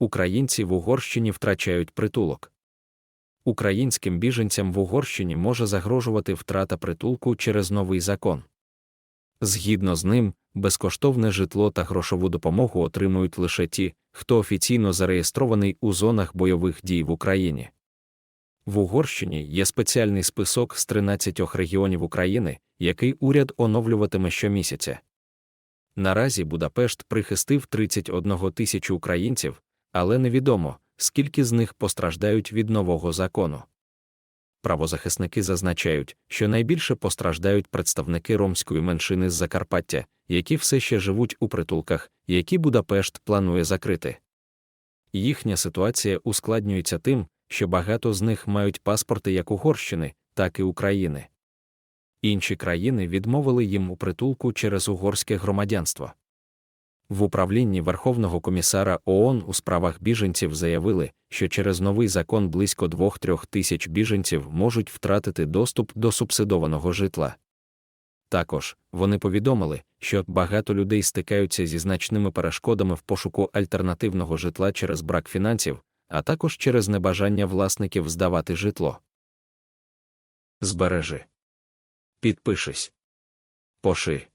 українці в Угорщині втрачають притулок. Українським біженцям в Угорщині може загрожувати втрата притулку через новий закон. Згідно з ним, безкоштовне житло та грошову допомогу отримують лише ті, хто офіційно зареєстрований у зонах бойових дій в Україні. В Угорщині є спеціальний список з 13 регіонів України, який уряд оновлюватиме щомісяця. Наразі Будапешт прихистив 31 тисячу українців, але невідомо, скільки з них постраждають від нового закону. Правозахисники зазначають, що найбільше постраждають представники ромської меншини з Закарпаття, які все ще живуть у притулках, які Будапешт планує закрити. Їхня ситуація ускладнюється тим, що багато з них мають паспорти як Угорщини, так і України. Інші країни відмовили їм у притулку через угорське громадянство. В управлінні Верховного комісара ООН у справах біженців заявили, що через новий закон близько 2-3 тисяч біженців можуть втратити доступ до субсидованого житла. Також вони повідомили, що багато людей стикаються зі значними перешкодами в пошуку альтернативного житла через брак фінансів, а також через небажання власників здавати житло. Збережи. Підпишись. Поши.